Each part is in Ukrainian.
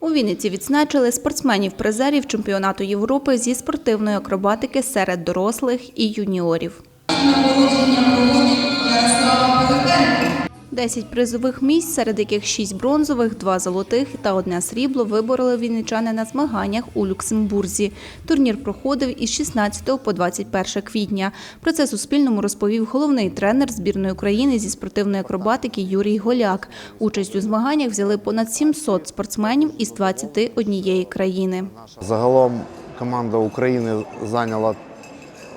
У Вінниці відзначили спортсменів-призерів чемпіонату Європи зі спортивної акробатики серед дорослих і юніорів. Десять призових місць, серед яких шість бронзових, два золотих та одне срібло вибороли вінничани на змаганнях у Люксембурзі. Турнір проходив із 16 по 21 квітня. Про це Суспільному розповів головний тренер збірної України зі спортивної акробатики Юрій Голяк. Участь у змаганнях взяли понад 700 спортсменів із 21 країни. Загалом команда України зайняла,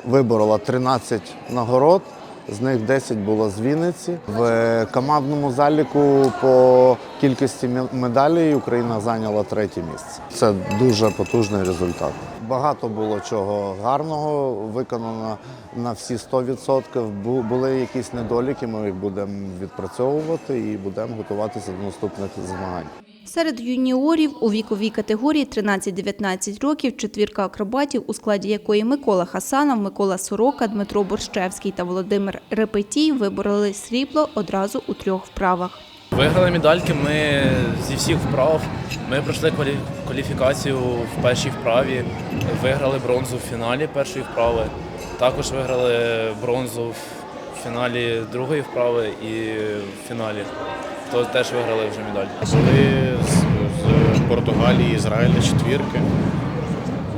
виборола 13 нагород, з них 10 було з Вінниці. В командному заліку по кількості медалей Україна зайняла третє місце. Це дуже потужний результат. Багато було чого гарного виконано на всі 100%. Бу- Були якісь недоліки, ми їх будемо відпрацьовувати і будемо готуватися до наступних змагань. Серед юніорів у віковій категорії 13-19 років четвірка акробатів, у складі якої Микола Хасанов, Микола Сорока, Дмитро Борщевський та Володимир Репетій вибороли срібло одразу у трьох вправах. Виграли медальки ми зі всіх вправ. Ми пройшли квалі- кваліфікацію в першій вправі, виграли бронзу в фіналі першої вправи. Також виграли бронзу в фіналі другої вправи і в фіналі. То теж виграли вже медаль. Були з, з Португалії, Ізраїля четвірки.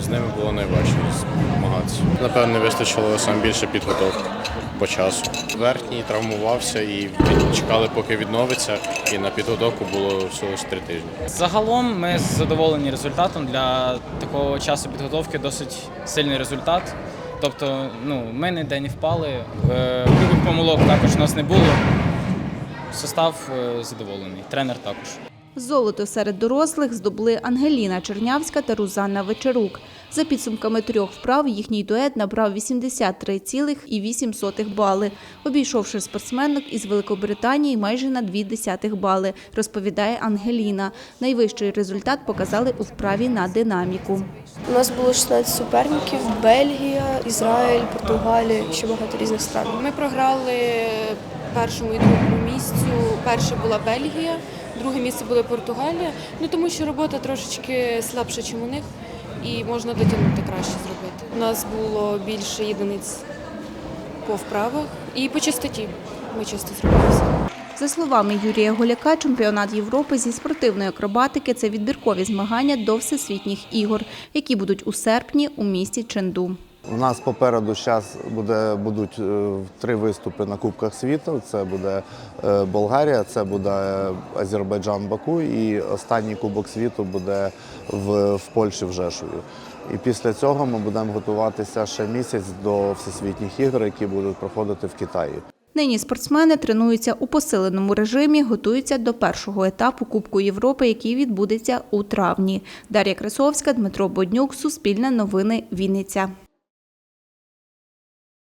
З ними було найважче змагатися. Напевно, не вистачило сам більше підготовки по часу. Верхній травмувався і чекали, поки відновиться, і на підготовку було всього три тижні. Загалом ми задоволені результатом для такого часу підготовки досить сильний результат. Тобто, ну, ми ніде не впали. Е, помилок також у нас не було. Состав е, задоволений, тренер також. Золото серед дорослих здобули Ангеліна Чернявська та Рузанна Вечерук. За підсумками трьох вправ їхній дует набрав 83,8 бали, обійшовши спортсменок із Великобританії майже на 2 бали, розповідає Ангеліна. Найвищий результат показали у вправі на динаміку. У нас було 16 суперників: Бельгія, Ізраїль, Португалія, ще багато різних стран. Ми програли першому і другому місцю. Перше була Бельгія, друге місце була Португалія. Ну тому що робота трошечки слабша, ніж у них, і можна дотягнути краще зробити. У нас було більше єдиниць по вправах і по чистоті. Ми чисто зробили. За словами Юрія Голяка, чемпіонат Європи зі спортивної акробатики це відбіркові змагання до всесвітніх ігор, які будуть у серпні у місті Ченду. У нас попереду зараз буде, будуть е, три виступи на Кубках світу. Це буде е, Болгарія, це буде Азербайджан, Баку, і останній Кубок світу буде в, в Польщі в Жешові. І після цього ми будемо готуватися ще місяць до всесвітніх ігор, які будуть проходити в Китаї. Нині спортсмени тренуються у посиленому режимі, готуються до першого етапу Кубку Європи, який відбудеться у травні. Дар'я Красовська, Дмитро Боднюк, Суспільне новини, Вінниця.